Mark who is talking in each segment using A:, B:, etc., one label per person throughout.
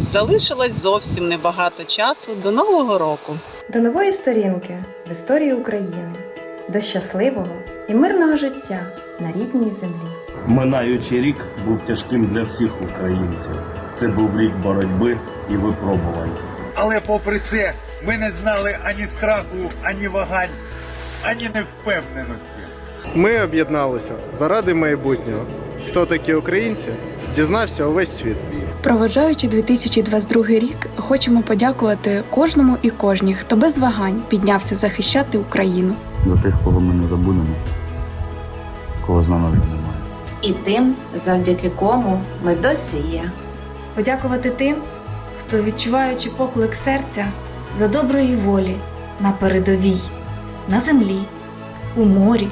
A: Залишилось зовсім небагато часу до Нового року.
B: До нової сторінки в історії України, до щасливого і мирного життя на рідній землі.
C: Минаючий рік був тяжким для всіх українців. Це був рік боротьби і випробувань.
D: Але попри це, ми не знали ані страху, ані вагань, ані невпевненості.
E: Ми об'єдналися заради майбутнього. Хто такі українці? Дізнався увесь світ.
F: Проведжаючи 2022 рік, хочемо подякувати кожному і кожній, хто без вагань піднявся захищати Україну.
G: за тих, кого ми не забудемо, кого з нами вже немає.
H: і тим, завдяки кому ми досі є.
I: Подякувати тим, хто, відчуваючи поклик серця за доброї волі на передовій, на землі, у морі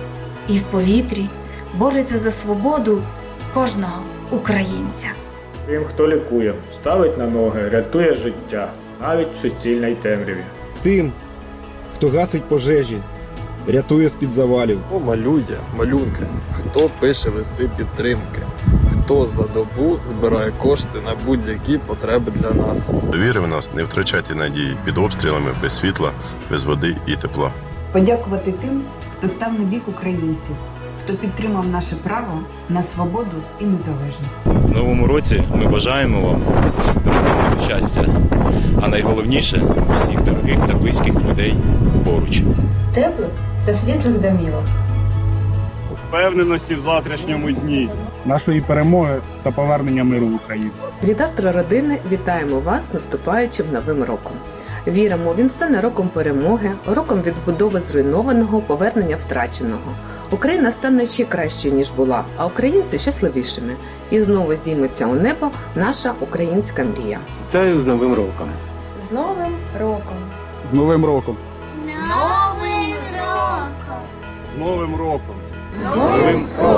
I: і в повітрі, бореться за свободу кожного українця.
J: Тим, хто лікує, ставить на ноги, рятує життя, навіть в суцільній темряві.
K: Тим, хто гасить пожежі, рятує з-під завалів.
L: Хто малює малюнки, хто пише листи підтримки, хто за добу збирає кошти на будь-які потреби для нас.
M: Віри в нас, не втрачайте надії під обстрілами, без світла, без води і тепла.
H: Подякувати тим, хто став на бік українців, хто підтримав наше право на свободу і незалежність.
C: В новому році ми бажаємо вам щастя, а найголовніше всіх дорогих та близьких людей поруч.
B: Теплих та світлих домівок.
C: Впевненості в завтрашньому дні.
K: Нашої перемоги та повернення миру в Україну.
H: Від родини вітаємо вас наступаючим новим роком. Віримо, він стане роком перемоги, роком відбудови зруйнованого, повернення втраченого. Україна стане ще кращою, ніж була, а українці щасливішими. І знову зійметься у небо наша українська мрія.
L: Вітаю з Новим роком!
B: З Новим роком!
K: З Новим роком!
C: З Новим роком!
B: З Новим роком!